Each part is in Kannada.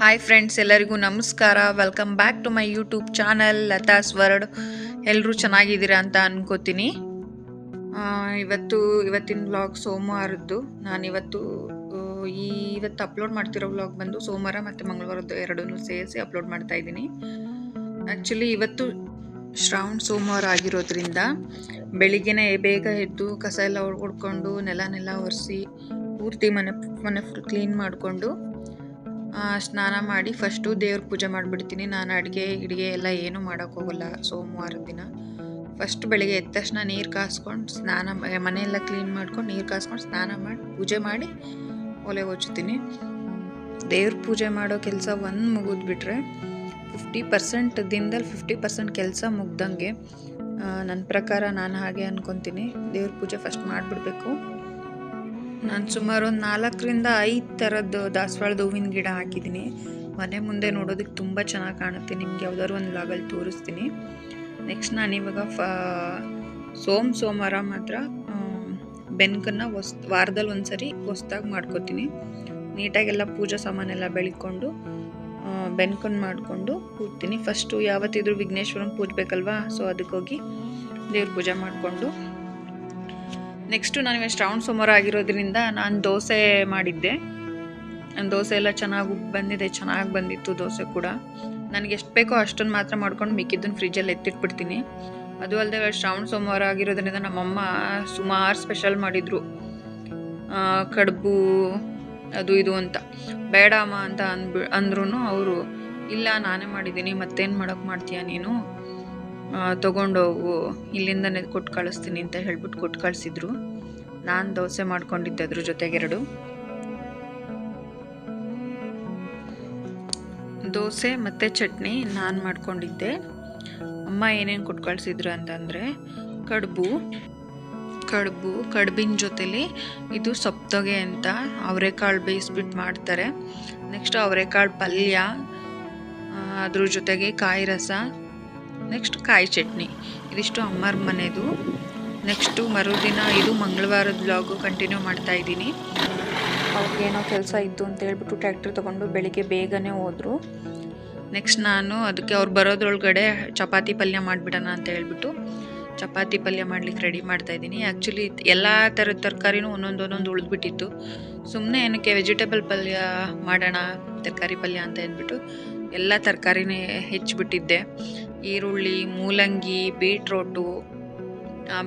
ಹಾಯ್ ಫ್ರೆಂಡ್ಸ್ ಎಲ್ಲರಿಗೂ ನಮಸ್ಕಾರ. Welcome back to my YouTube channel Latha's word ಎಲ್ಲರೂ ಚೆನ್ನಾಗಿದ್ದೀರಾ ಅಂತ ಅನ್ಕೋತೀನಿ. ಇವತ್ತು, ಇವತ್ತಿನ ವ್ಲಾಗ್ ಸೋಮವಾರದ್ದು. ನಾನು ಇವತ್ತು ಈ, ಇವತ್ತು ಅಪ್ಲೋಡ್ ಮಾಡ್ತಿರೋ ವ್ಲಾಗ್ ಬಂದು ಸೋಮವಾರ ಮತ್ತು ಮಂಗಳವಾರದ್ದು ಎರಡನ್ನೂ ಸೇರಿಸಿ ಅಪ್ಲೋಡ್ ಮಾಡ್ತಾ ಇದ್ದೀನಿ. ಆ್ಯಕ್ಚುಲಿ ಇವತ್ತು ಶ್ರಾವಣ ಸೋಮವಾರ ಆಗಿರೋದ್ರಿಂದ ಬೆಳಿಗ್ಗೆನೇ ಬೇಗ ಎದ್ದು ಕಸ ಎಲ್ಲ ಹೊಡ್ಕೊಂಡು ನೆಲನೆಲ್ಲ ಒರೆಸಿ ಪೂರ್ತಿ ಮನೆ ಮನೆ ಕ್ಲೀನ್ ಮಾಡಿಕೊಂಡು ಸ್ನಾನ ಮಾಡಿ ಫಸ್ಟು ದೇವ್ರ ಪೂಜೆ ಮಾಡಿಬಿಡ್ತೀನಿ. ನಾನು ಅಡುಗೆ, ಗಿಡಿಗೆ ಎಲ್ಲ ಏನೂ ಮಾಡೋಕ್ಕೋಗಲ್ಲ ಸೋಮವಾರದ ದಿನ. ಫಸ್ಟ್ ಬೆಳಿಗ್ಗೆ ಎದ್ದ ತಕ್ಷಣ ನೀರು ಕಾಸ್ಕೊಂಡು ಸ್ನಾನ ಮನೆಯೆಲ್ಲ ಕ್ಲೀನ್ ಮಾಡ್ಕೊಂಡು ನೀರು ಕಾಸ್ಕೊಂಡು ಸ್ನಾನ ಮಾಡಿ, ಪೂಜೆ ಮಾಡಿ ಒಲೆ ಹೊಚ್ತೀನಿ ದೇವ್ರ ಪೂಜೆ ಮಾಡೋ ಕೆಲಸ ಒಂದು ಮುಗಿದ್ಬಿಟ್ರೆ ಫಿಫ್ಟಿ ಪರ್ಸೆಂಟ್ ದಿನದಲ್ಲಿ ಫಿಫ್ಟಿ ಪರ್ಸೆಂಟ್ ಕೆಲಸ ಮುಗ್ದಂಗೆ ನನ್ನ ಪ್ರಕಾರ ನಾನು ಹಾಗೆ ಅನ್ಕೊತೀನಿ. ದೇವ್ರ ಪೂಜೆ ಫಸ್ಟ್ ಮಾಡಿಬಿಡ್ಬೇಕು. ನಾನು ಸುಮಾರು ಒಂದು ನಾಲ್ಕರಿಂದ ಐದು ಥರದ್ದು ದಾಸವಾಳದ ಹೂವಿನ ಗಿಡ ಹಾಕಿದ್ದೀನಿ ಮನೆ ಮುಂದೆ ನೋಡೋದಕ್ಕೆ ತುಂಬ ಚೆನ್ನಾಗಿ ಕಾಣುತ್ತೆ. ನಿಮ್ಗೆ ಯಾವ್ದಾದ್ರು ಒಂದು ಲಾಗಲ್ಲಿ ತೋರಿಸ್ತೀನಿ. ನೆಕ್ಸ್ಟ್ ನಾನು ಇವಾಗ ಫ, ಸೋಮ್ ಸೋಮವಾರ ಮಾತ್ರ ಬೆನ್ಕನ್ನು ಹೊಸ್ ವಾರದಲ್ಲಿ ಒಂದು ಸರಿ ಹೊಸ್ದಾಗಿ ಮಾಡ್ಕೋತೀನಿ. ನೀಟಾಗೆಲ್ಲ ಪೂಜಾ ಸಾಮಾನೆಲ್ಲ ಬೆಳ್ಕೊಂಡು ಬೆನ್ಕನ್ನು ಮಾಡಿಕೊಂಡು ಕೂರ್ತೀನಿ ಫಸ್ಟು ಯಾವತ್ತಿದ್ರು ವಿಘ್ನೇಶ್ವರನ ಪೂಜಬೇಕಲ್ವಾ? ಸೊ ಅದಕ್ಕೋಗಿ ದೇವ್ರ ಪೂಜೆ ಮಾಡಿಕೊಂಡು ನೆಕ್ಸ್ಟು ನನಗೆ ಶ್ರಾವಣ ಸೋಮವಾರ ಆಗಿರೋದ್ರಿಂದ ನಾನು ದೋಸೆ ಮಾಡಿದ್ದೆ. ನನ್ನ ದೋಸೆ ಎಲ್ಲ ಚೆನ್ನಾಗಿ ಬಂದಿದೆ, ಚೆನ್ನಾಗಿ ಬಂದಿತ್ತು ದೋಸೆ ಕೂಡ. ನನಗೆ ಎಷ್ಟು ಬೇಕೋ ಅಷ್ಟೊಂದು ಮಾತ್ರ ಮಾಡ್ಕೊಂಡು ಮಿಕ್ಕಿದ್ದನ್ನು ಫ್ರಿಜ್ಜಲ್ಲಿ ಎತ್ತಿಟ್ಬಿಡ್ತೀನಿ. ಅದು ಅಲ್ಲದೆ ಶ್ರಾವಣ ಸೋಮವಾರ ಆಗಿರೋದ್ರಿಂದ ನಮ್ಮಮ್ಮ ಸುಮಾರು ಸ್ಪೆಷಲ್ ಮಾಡಿದರು. ಕಡುಬು, ಅದು ಇದು ಅಂತ. ಬೇಡ ಅಮ್ಮ ಅಂತ ಅಂದ್ಬಿ ಅಂದ್ರೂ ಅವರು, ಇಲ್ಲ ನಾನೇ ಮಾಡಿದ್ದೀನಿ, ಮತ್ತೇನು ಮಾಡೋಕ್ಕೆ ಮಾಡ್ತೀಯ ನೀನು? ತಗೊಂಡೋಗು, ಇಲ್ಲಿಂದನೇ ಕೊಟ್ಟು ಕಳಿಸ್ತೀನಿ ಅಂತ ಹೇಳ್ಬಿಟ್ಟು ಕೊಟ್ಟು ಕಳಿಸಿದ್ರು. ನಾನು ದೋಸೆ ಮಾಡ್ಕೊಂಡಿದ್ದೆ ಅದ್ರ ಜೊತೆಗೆರಡು ದೋಸೆ ಮತ್ತು ಚಟ್ನಿ ನಾನು ಮಾಡ್ಕೊಂಡಿದ್ದೆ. ಅಮ್ಮ ಏನೇನು ಕೊಟ್ಟು ಕಳಿಸಿದ್ರು ಅಂತಂದರೆ, ಕಡುಬು ಕಡುಬು, ಕಡುಬಿನ ಜೊತೇಲಿ ಇದು ಸೊಪ್ತೊಗೆ ಅಂತ ಅವರೆಕಾಳು ಬೇಯಿಸ್ಬಿಟ್ಟು ಮಾಡ್ತಾರೆ. ನೆಕ್ಸ್ಟ್ ಅವರೆಕಾಳು ಪಲ್ಯ ಅದ್ರ ಜೊತೆಗೆ ಕಾಯಿ ರಸ. ನೆಕ್ಸ್ಟ್ ಕಾಯಿ ಚಟ್ನಿ. ಇದಿಷ್ಟು ಅಮ್ಮರ ಮನೆದು. ನೆಕ್ಸ್ಟು ಮರುದಿನ ಇದು ಮಂಗಳವಾರದ ಬ್ಲಾಗು ಕಂಟಿನ್ಯೂ ಮಾಡ್ತಾ ಇದ್ದೀನಿ. ಅವ್ರಿಗೇನೋ ಕೆಲಸ ಇತ್ತು ಅಂತ ಹೇಳ್ಬಿಟ್ಟು ಟ್ರ್ಯಾಕ್ಟರ್ ತೊಗೊಂಡು ಬೆಳಿಗ್ಗೆ ಬೇಗನೆ ಹೋದರು. ನೆಕ್ಸ್ಟ್ ನಾನು ಅದಕ್ಕೆ ಅವ್ರು ಬರೋದ್ರೊಳಗಡೆ ಚಪಾತಿ ಪಲ್ಯ ಮಾಡಿಬಿಡೋಣ ಅಂತ ಹೇಳ್ಬಿಟ್ಟು ಚಪಾತಿ ಪಲ್ಯ ಮಾಡ್ಲಿಕ್ಕೆ ರೆಡಿ ಮಾಡ್ತಾ ಇದ್ದೀನಿ. ಆ್ಯಕ್ಚುಲಿ ಎಲ್ಲ ಥರದ ತರಕಾರಿನೂ ಒಂದೊಂದು ಒಂದೊಂದು ಉಳಿದ್ಬಿಟ್ಟಿತ್ತು. ಸುಮ್ಮನೆ ಏನಕ್ಕೆ ವೆಜಿಟೇಬಲ್ ಪಲ್ಯ ಮಾಡೋಣ, ತರಕಾರಿ ಪಲ್ಯ ಅಂತ ಅಂದ್ಬಿಟ್ಟು ಎಲ್ಲ ತರಕಾರಿನೇ ಹೆಚ್ಚಿಬಿಟ್ಟಿದ್ದೆ. ಈರುಳ್ಳಿ, ಮೂಲಂಗಿ, ಬೀಟ್ರೋಟು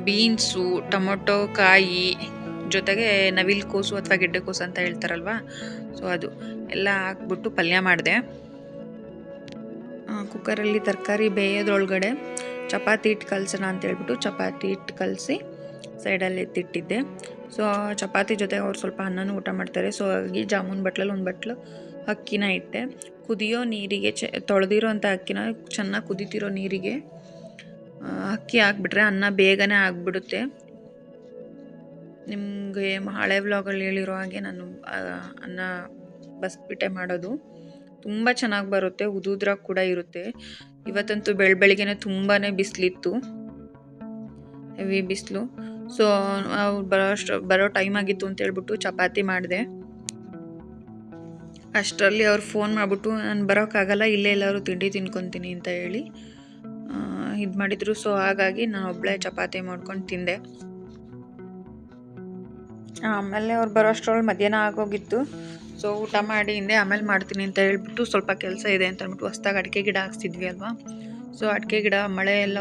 ಬೀನ್ಸು, ಟೊಮೊಟೊ, ಕಾಯಿ, ಜೊತೆಗೆ ನವಿಲ್ ಕೋಸು ಅಥವಾ ಗೆಡ್ಡೆಕೋಸು ಅಂತ ಹೇಳ್ತಾರಲ್ವ? ಸೊ ಅದು ಎಲ್ಲ ಹಾಕ್ಬಿಟ್ಟು ಪಲ್ಯ ಮಾಡಿದೆ. ಕುಕ್ಕರಲ್ಲಿ ತರಕಾರಿ ಬೇಯೋದ್ರೊಳಗಡೆ ಚಪಾತಿ ಹಿಟ್ಟು ಕಲಸೋಣ ಅಂತ ಹೇಳ್ಬಿಟ್ಟು ಚಪಾತಿ ಹಿಟ್ಟು ಕಲಸಿ ಸೈಡಲ್ಲಿ ಎತ್ತಿಟ್ಟಿದ್ದೆ. ಸೊ ಚಪಾತಿ ಜೊತೆ ಅವ್ರು ಸ್ವಲ್ಪ ಅನ್ನನೂ ಊಟ ಮಾಡ್ತಾರೆ. ಸೊ ಹಾಗಾಗಿ ಜಾಮೂನ್ ಬಟ್ಲಲ್ಲಿ ಒಂದು ಬಟ್ಲು ಅಕ್ಕಿನ ಇಟ್ಟೆ. ಕುದಿಯೋ ನೀರಿಗೆ, ಚ ತೊಳೆದಿರೋ ಅಂಥ ಅಕ್ಕಿನ ಚೆನ್ನಾಗಿ ಕುದಿತಿರೋ ನೀರಿಗೆ ಅಕ್ಕಿ ಹಾಕ್ಬಿಟ್ರೆ ಅನ್ನ ಬೇಗನೆ ಆಗಿಬಿಡುತ್ತೆ. ನಿಮಗೆ ಹಳೆ ವ್ಲಾಗಲ್ಲಿ ಹೇಳಿರೋ ಹಾಗೆ ನಾನು ಅನ್ನ ಬಸ್ಬಿಟ್ಟೆ ಮಾಡೋದು. ತುಂಬ ಚೆನ್ನಾಗಿ ಬರುತ್ತೆ, ಉದುದ್ರ ಕೂಡ ಇರುತ್ತೆ. ಇವತ್ತಂತೂ ಬೆಳ ಬೆಳಿಗ್ಗೆನೆ ತುಂಬಾ ಬಿಸಿಲಿತ್ತು. ಹೆವಿ ಬಿಸಿಲು. ಸೊ ಅವ್ರು ಬರೋ ಬರೋ ಟೈಮ್ ಆಗಿತ್ತು ಅಂತ ಹೇಳ್ಬಿಟ್ಟು ಚಪಾತಿ ಮಾಡಿದೆ. ಅಷ್ಟರಲ್ಲಿ ಅವ್ರು ಫೋನ್ ಮಾಡಿಬಿಟ್ಟು, ನಾನು ಬರೋಕ್ಕಾಗಲ್ಲ, ಇಲ್ಲೇ ಎಲ್ಲರೂ ತಿಂಡಿ ತಿನ್ಕೊತೀನಿ ಅಂತ ಹೇಳಿ ಇದು ಮಾಡಿದರು. ಸೊ ಹಾಗಾಗಿ ನಾನು ಒಬ್ಬಳೇ ಚಪಾತಿ ಮಾಡ್ಕೊಂಡು ತಿಂದೆ. ಆಮೇಲೆ ಅವ್ರು ಬರೋ ಅಷ್ಟರಲ್ಲಿ ಮಧ್ಯಾಹ್ನ ಆಗೋಗಿತ್ತು. ಸೊ ಊಟ ಮಾಡಿ ಹಿಂದೆ ಆಮೇಲೆ ಮಾಡ್ತೀನಿ ಅಂತ ಹೇಳ್ಬಿಟ್ಟು ಸ್ವಲ್ಪ ಕೆಲಸ ಇದೆ ಅಂತ ಅಂದ್ಬಿಟ್ಟು ಹೊಸ್ದಾಗಿ ಅಡಿಕೆ ಗಿಡ ಹಾಕ್ಸಿದ್ವಿ ಅಲ್ವಾ? ಸೊ ಅಡಿಕೆ ಗಿಡ ಮಳೆ ಎಲ್ಲ,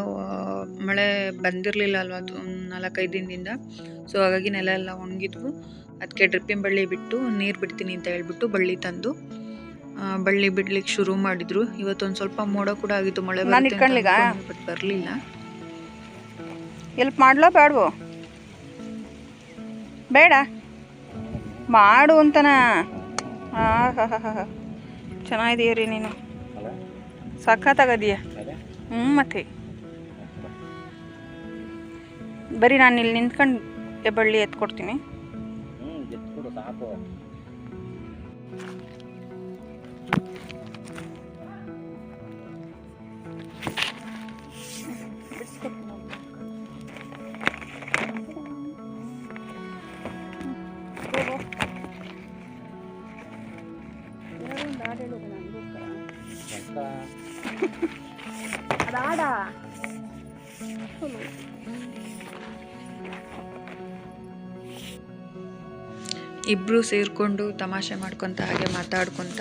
ಮಳೆ ಬಂದಿರಲಿಲ್ಲ ಅಲ್ವಾ ಅದು ನಾಲ್ಕೈದು ದಿನದಿಂದ. ಸೊ ಹಾಗಾಗಿ ನೆಲ ಎಲ್ಲ ಒಣಗಿದ್ವು. ಅದಕ್ಕೆ ಡ್ರಿಪ್ಪಿನ ಬಳ್ಳಿ ಬಿಟ್ಟು ನೀರು ಬಿಡ್ತೀನಿ ಅಂತ ಹೇಳ್ಬಿಟ್ಟು ಬಳ್ಳಿ ತಂದು ಬಳ್ಳಿ ಬಿಡ್ಲಿಕ್ಕೆ ಶುರು ಮಾಡಿದ್ರು. ಇವತ್ತೊಂದು ಸ್ವಲ್ಪ ಮೋಡ ಕೂಡ ಆಗಿತ್ತು ಮಳೆ? ಬಟ್ ಬರಲಿಲ್ಲ. ಎಲ್ಪ್ ಮಾಡ್ಲೋ ಬೇಡವೋ ಬೇಡ. ಮಾಡು ಅಂತನ. ಚೆನ್ನಾಗಿದೀಯ ರೀ ನೀನು. ಸಖತ್ತಾಗದೀಯ. ಹ್ಞೂ ಮತ್ತೆ. ಬರೀ ನಾನು ಇಲ್ಲಿ ನಿಂತ್ಕೊಂಡು ಬಳ್ಳಿ ಎತ್ಕೊಡ್ತೀನಿ. ಒಂದು ಹಾಡು ಹೇಳೋದು ನನಗೋಸ್ಕರ ಅಂತ ಅದು ಹಾಡ ಇಬ್ಬರು ಸೇರಿಕೊಂಡು ತಮಾಷೆ ಮಾಡ್ಕೊತ ಹಾಗೆ ಮಾತಾಡ್ಕೊತ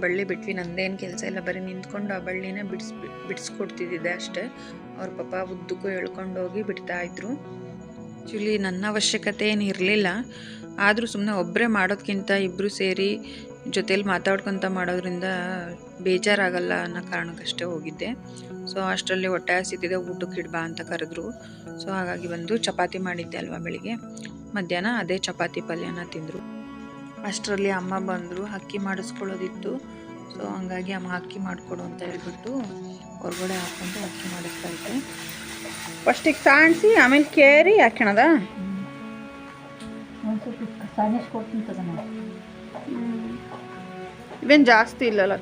ಬಳ್ಳಿ ಬಿಟ್ವಿ. ನಂದೇನು ಕೆಲಸ ಇಲ್ಲ. ಬರೀ ನಿಂತ್ಕೊಂಡು ಆ ಬಳ್ಳಿನ ಬಿಡಿಸ್ ಬಿಡಿಸ್ಕೊಡ್ತಿದ್ದಿದ್ದೆ ಅಷ್ಟೇ. ಅವ್ರ ಪಾಪ ಉದ್ದಕ್ಕೂ ಎಳ್ಕೊಂಡು ಹೋಗಿ ಬಿಡ್ತಾ ಇದ್ರು. ಆ್ಯಕ್ಚುಲಿ ನನ್ನ ಅವಶ್ಯಕತೆ ಏನು ಇರಲಿಲ್ಲ. ಆದರೂ ಸುಮ್ಮನೆ ಒಬ್ಬರೇ ಮಾಡೋದಕ್ಕಿಂತ ಇಬ್ಬರು ಸೇರಿ ಜೊತೇಲಿ ಮಾತಾಡ್ಕೊತ ಮಾಡೋದ್ರಿಂದ ಬೇಜಾರಾಗಲ್ಲ ಅನ್ನೋ ಕಾರಣಕ್ಕಷ್ಟೇ ಹೋಗಿದ್ದೆ. ಸೊ, ಅಷ್ಟರಲ್ಲಿ ಹೊಟ್ಟೆ ಹಸಿತಿದೆ. ಊಟಕ್ಕೆ ಇಡ್ಬಾ ಅಂತ ಕರೆದ್ರು. ಸೊ, ಹಾಗಾಗಿ ಬಂದು ಚಪಾತಿ ಮಾಡಿದ್ದೆ ಅಲ್ವಾ ಬೆಳಿಗ್ಗೆ. ಮಧ್ಯಾಹ್ನ ಅದೇ ಚಪಾತಿ ಪಲ್ಯನ ತಿಂದರು. ಅಷ್ಟರಲ್ಲಿ ಅಮ್ಮ ಬಂದರು ಅಕ್ಕಿ ಮಾಡಿಸ್ಕೊಳ್ಳೋದಿತ್ತು. ಸೊ ಹಂಗಾಗಿ ಅಮ್ಮ ಅಕ್ಕಿ ಮಾಡಿಕೊಡು ಅಂತ ಹೇಳ್ಬಿಟ್ಟು ಹೊರಗಡೆ ಹಾಕ್ಕೊಂಡು ಅಕ್ಕಿ ಮಾಡಿಸ್ತಾ ಇದ್ದೆ. ಫಸ್ಟಿಗೆ ಸಾಣಿಸಿ ಆಮೇಲೆ ಕೇರಿ ಹಾಕೋಣದ ಇವೇನು ಜಾಸ್ತಿ ಇಲ್ಲಲ್ಲ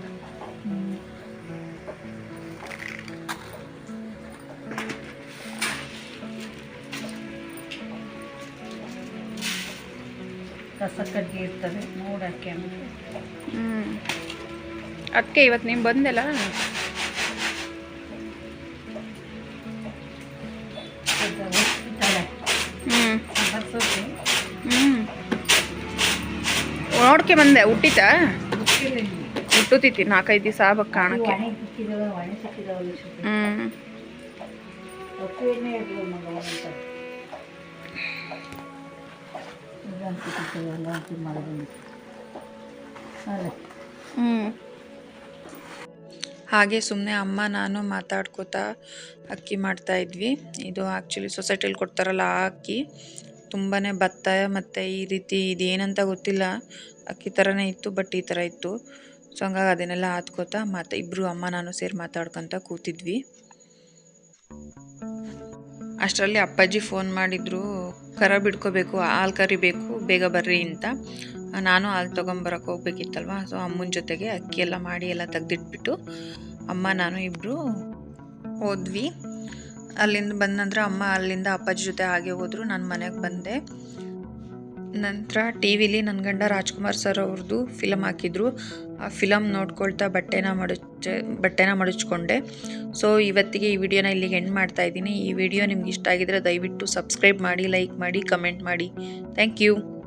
ಕಸ ಕಡ್ಡಿ ಇರ್ತವೆ ನೋಡಕ್ಕೆ ಹ್ಞೂ ಅಕ್ಕೆ ಇವತ್ತು ನೀನು ಬಂದೆಲ್ಲ? ಹ್ಞೂ ನೋಡ್ಕೆ ಬಂದೆ ಹುಟ್ಟಿತಾ? ಹುಟ್ಟುತ್ತಿತ್ತು ನಾಲ್ಕೈದು ದಿವಸ ಆಗ್ಬೇಕು ಕಾಣಕ್ಕೆ. ಹ್ಞೂ ಹಾಗೆ ಸುಮ್ಮನೆ ಅಮ್ಮ, ನಾನು ಮಾತಾಡ್ಕೋತಾ ಅಕ್ಕಿ ಮಾಡ್ತಾ ಇದ್ವಿ. ಇದು ಆ್ಯಕ್ಚುಲಿ ಸೊಸೈಟಿಲಿ ಕೊಡ್ತಾರಲ್ಲ ಆ ಅಕ್ಕಿ. ತುಂಬಾ ಭತ್ತ ಮತ್ತು ಈ ರೀತಿ ಇದೇನಂತ ಗೊತ್ತಿಲ್ಲ. ಅಕ್ಕಿ ಥರನೇ ಇತ್ತು ಬಟ್ ಈ ಥರ ಇತ್ತು. ಸೊ ಹಂಗಾಗಿ ಅದನ್ನೆಲ್ಲ ಹಾತ್ಕೋತಾ ಮತ್ತು ಇಬ್ಬರು ಅಮ್ಮ, ನಾನು ಸೇರಿ ಮಾತಾಡ್ಕೊತ ಕೂತಿದ್ವಿ. ಅಷ್ಟರಲ್ಲಿ ಅಪ್ಪಾಜಿ ಫೋನ್ ಮಾಡಿದ್ರು. ಕರ ಬಿಡ್ಕೋಬೇಕು ಹಾಲು ಕರಿಬೇಕು, ಬೇಗ ಬರ್ರಿ ಅಂತ. ನಾನು ಹಾಲು ತೊಗೊಂಬರಕ್ಕೆ ಹೋಗ್ಬೇಕಿತ್ತಲ್ವ? ಸೊ ಅಮ್ಮನ ಜೊತೆಗೆ ಅಕ್ಕಿ ಎಲ್ಲ ಮಾಡಿ ಎಲ್ಲ ತೆಗ್ದಿಟ್ಬಿಟ್ಟು ಅಮ್ಮ, ನಾನು ಇಬ್ಬರು ಹೋದ್ವಿ. ಅಲ್ಲಿಂದ ಬಂದ ನಂತರ ಅಮ್ಮ ಅಲ್ಲಿಂದ ಅಪ್ಪಾಜಿ ಜೊತೆ ಹಾಗೆ ಹೋದರು. ನಾನು ಮನೆಗೆ ಬಂದೆ. ನಂತರ ಟಿ ವಿಲಿ ನನ್ನ ಗಂಡ ರಾಜ್ಕುಮಾರ್ ಸರ್ ಅವ್ರದ್ದು ಫಿಲಮ್ ಹಾಕಿದ್ರು. ಆ ಫಿಲಮ್ ನೋಡ್ಕೊಳ್ತಾ ಬಟ್ಟೆನ ಮಡಚ, ಬಟ್ಟೆನ ಮಡಚ್ಕೊಂಡೆ. ಸೊ ಇವತ್ತಿಗೆ ಈ ವಿಡಿಯೋನ ಇಲ್ಲಿಗೆ ಎಂಡ್ ಮಾಡ್ತಾ ಇದ್ದೀನಿ. ಈ ವಿಡಿಯೋ ನಿಮ್ಗೆ ಇಷ್ಟ ಆಗಿದ್ರೆ ದಯವಿಟ್ಟು ಸಬ್ಸ್ಕ್ರೈಬ್ ಮಾಡಿ ಲೈಕ್ ಮಾಡಿ ಕಮೆಂಟ್ ಮಾಡಿ. Thank you